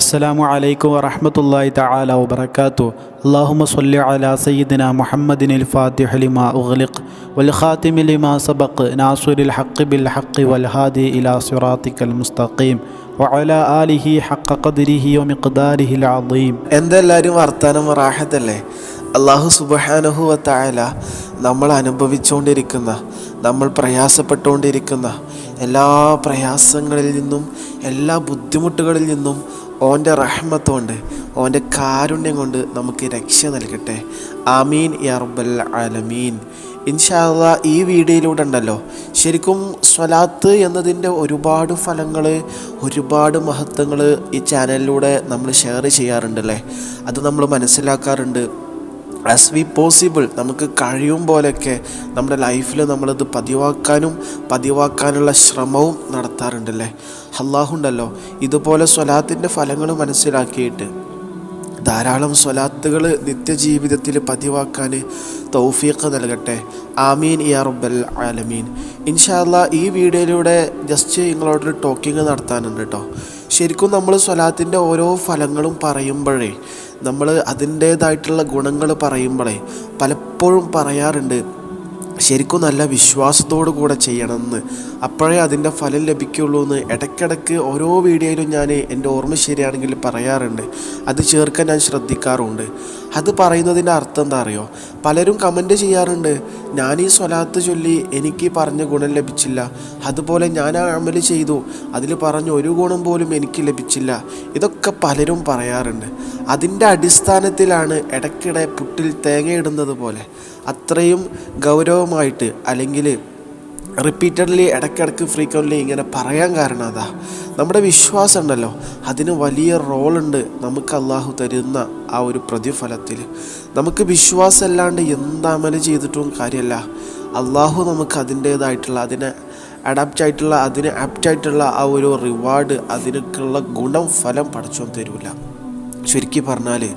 അസ്സലാമു അലൈക്കും വറഹമത്തല്ലാഹി തആല വബറകാതു അല്ലാഹുമ്മ സ്വല്ലി അലാ സയ്യിദിന മുഹമ്മദിനിൽ ഫാത്തിഹ ലിമാ ഉഗ്ലിഖ് വൽ ഖാതിമി ലിമാ സബഖ് നാസിറുൽ ഹഖ് ബിൽ ഹഖ് വൽ ഹാദി ഇലാ സിറാത്തിക്കൽ മുസ്തഖീം വഅല ആലിഹി ഹഖ ഖദ്രിഹി വമിഖ്ദാരിഹിൽ അളീം എന്തെല്ലാരും വർത്താനം റാഹത്തല്ലേ? അള്ളാഹു സുബഹാനുഹുവത്തായാല നമ്മൾ അനുഭവിച്ചുകൊണ്ടിരിക്കുന്ന നമ്മൾ പ്രയാസപ്പെട്ടുകൊണ്ടിരിക്കുന്ന എല്ലാ പ്രയാസങ്ങളിൽ നിന്നും എല്ലാ ബുദ്ധിമുട്ടുകളിൽ നിന്നും ഓന്റെ റഹ്മത്ത് കൊണ്ട് ഓന്റെ കാരുണ്യം കൊണ്ട് നമുക്ക് രക്ഷ നൽകട്ടെ. ആമീൻ യർബൽ ആലമീൻ. ഇൻഷാല്ല ഈ വീഡിയോയിലൂടെ ഉണ്ടല്ലോ. ശരിക്കും സ്വലാത്ത് എന്നതിന്റെ ഒരുപാട് ഫലങ്ങൾ ഒരുപാട് മഹത്വങ്ങൾ ഈ ചാനലിലൂടെ നമ്മൾ ഷെയർ ചെയ്യാറുണ്ടല്ലേ? അത് നമ്മൾ മനസ്സിലാക്കാറുണ്ട്. ആസ് വി പോസിബിൾ നമുക്ക് കഴിയും പോലെയൊക്കെ നമ്മുടെ ലൈഫിൽ നമ്മളത് പതിവാക്കാനും പതിവാക്കാനുള്ള ശ്രമവും നടത്താറുണ്ടല്ലേ? അള്ളാഹുണ്ടല്ലോ ഇതുപോലെ സ്വലാത്തിന്റെ ഫലങ്ങൾ മനസ്സിലാക്കിയിട്ട് ധാരാളം സ്വലാത്തുകൾ നിത്യജീവിതത്തിൽ പതിവാക്കാൻ തൗഫീഖ് നൽകട്ടെ. ആമീൻ യാ റബ്ബൽ ആലമീൻ. ഇൻഷാല്ല ഈ വീഡിയോയിലൂടെ ജസ്റ്റ് നിങ്ങളോടൊരു ടോക്കിംഗ് നടത്താനുണ്ട് കേട്ടോ ശരിക്കും നമ്മൾ സ്വലാത്തിന്റെ ഓരോ ഫലങ്ങളും പറയുമ്പോഴേ നമ്മൾ അതിന്റേതായിട്ടുള്ള ഗുണങ്ങൾ പറയുമ്പോഴേ പലപ്പോഴും പറയാറുണ്ട് ശരിക്കും നല്ല വിശ്വാസത്തോടു കൂടെ ചെയ്യണമെന്ന്. അപ്പോഴേ അതിന്റെ ഫലം ലഭിക്കുള്ളൂ എന്ന്. ഇടയ്ക്കിടയ്ക്ക് ഓരോ വീഡിയോയിലും ഞാൻ എന്റെ ഓർമ്മ ശരിയാണെങ്കിൽ പറയാറുണ്ട്. അത് ചേർക്കാൻ ഞാൻ ശ്രദ്ധിക്കാറുണ്ട്. അത് പറയുന്നതിന്റെ അർത്ഥം എന്താ അറിയോ? പലരും കമന്റ് ചെയ്യാറുണ്ട് ഞാൻ ഈ സ്വലാത്ത് ചൊല്ലി എനിക്ക് പറഞ്ഞ ഗുണം ലഭിച്ചില്ല. അതുപോലെ ഞാൻ ആ അമൽ ചെയ്തു. അതിൽ പറഞ്ഞ ഒരു ഗുണം പോലും എനിക്ക് ലഭിച്ചില്ല. ഇതൊക്കെ പലരും പറയാറുണ്ട്. അതിന്റെ അടിസ്ഥാനത്തിലാണ് ഇടയ്ക്കിടെ പുട്ടിൽ തേങ്ങയിടുന്നത് പോലെ. അത്രയും ഗൗരവമായിട്ട് അല്ലെങ്കിൽ റിപ്പീറ്റഡ്ലി ഇടയ്ക്കിടയ്ക്ക് ഫ്രീക്വന്റ്ലി ഇങ്ങനെ പറയാൻ കാരണം അതാ. നമ്മുടെ വിശ്വാസം ഉണ്ടല്ലോ. അതിന് വലിയ റോളുണ്ട് നമുക്ക് അള്ളാഹു തരുന്ന ആ ഒരു പ്രതിഫലത്തിൽ. നമുക്ക് വിശ്വാസം അല്ലാണ്ട് എന്താമൽ ചെയ്തിട്ടും കാര്യമല്ല. അള്ളാഹു നമുക്ക് അതിന്റേതായിട്ടുള്ള അതിനെ അഡാപ്റ്റ് ആയിട്ടുള്ള അതിന് ആപ്റ്റായിട്ടുള്ള ആ ഒരു റിവാർഡ് അതിനൊക്കെയുള്ള ഗുണം ഫലം പഠിച്ചോൻ തരൂല. ചുരുക്കി പറഞ്ഞാൽ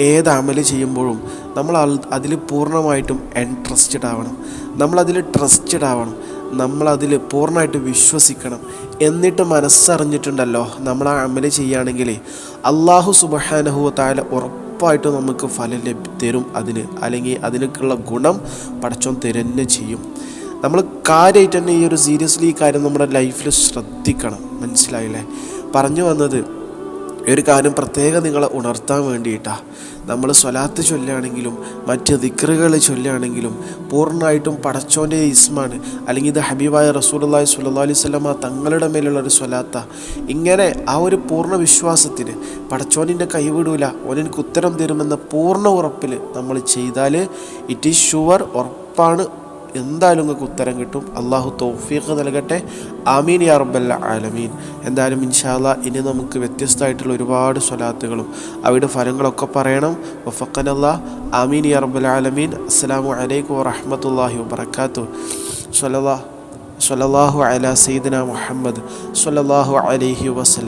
ഏത് അമൽ ചെയ്യുമ്പോഴും നമ്മൾ അതിൽ പൂർണമായിട്ടും എൻട്രസ്റ്റഡ് ആവണം. നമ്മളതിൽ ട്രസ്റ്റഡ് ആവണം. നമ്മളതിൽ പൂർണമായിട്ട് വിശ്വസിക്കണം എന്നിട്ട് മനസ്സറിഞ്ഞിട്ടുണ്ടല്ലോ നമ്മൾ ആ അമൽ ചെയ്യുകയാണെങ്കിൽ അള്ളാഹു സുബഹാനഹുവത്തായ ഉറപ്പായിട്ടും നമുക്ക് ഫലം ലഭി തരും അതിന്. അല്ലെങ്കിൽ അതിനൊക്കെയുള്ള ഗുണം പടച്ചോൻ തരന്നെ ചെയ്യും. നമ്മൾ കാര്യമായിട്ട് തന്നെ ഈ ഒരു സീരിയസ്ലി ഈ കാര്യം നമ്മുടെ ലൈഫിൽ ശ്രദ്ധിക്കണം. മനസ്സിലായില്ലേ? പറഞ്ഞു വന്നത് ഈ ഒരു കാര്യം പ്രത്യേകം നിങ്ങളെ ഉണർത്താൻ വേണ്ടിയിട്ടാണ് നമ്മൾ സ്വലാത്ത് ചൊല്ലുകയാണെങ്കിലും മറ്റ് ദിക്റുകൾ ചൊല്ലുകയാണെങ്കിലും പൂർണമായിട്ടും പടച്ചോന്റെ ഇസ്മാണ്. അല്ലെങ്കിൽ ഇത് ഹബീബായ റസൂലി സുല്ലാ അലൈഹി സ്വലമ തങ്ങളുടെ മേലുള്ള ഒരു സ്വലാത്ത. ഇങ്ങനെ ആ ഒരു പൂർണ വിശ്വാസത്തിന് പടച്ചോനിന്റെ കൈവിടൂല. ഓനെനിക്ക് ഉത്തരം തരുമെന്ന പൂർണ ഉറപ്പിൽ നമ്മൾ ചെയ്താൽ ഇറ്റ് ഈസ് ഷുവർ ഉറപ്പാണ് എന്തായാലും നിങ്ങൾക്ക് ഉത്തരം കിട്ടും. അള്ളാഹു തൗഫീഖ് നൽകട്ടെ. ആമീൻ യാ റബ്ബല്ല ആലമീൻ. എന്തായാലും ഇൻഷാല്ല ഇനി നമുക്ക് വ്യത്യസ്തമായിട്ടുള്ള ഒരുപാട് സ്വലാത്തുകളും അവയുടെ ഫലങ്ങളൊക്കെ പറയണം. വഫക്കൻ അല്ലാ ആമീൻ യാ റബ്ബൽ ആലമീൻ. അസ്സാം വലൈക്കും വറഹമത്തല്ലാഹി വബർക്കാത്തു സ്വലല്ലാ സ്വലല്ലാഹു അല സീദന മുഹമ്മദ്. സ്വലല്ലാഹു അലൈഹി വസ്ലം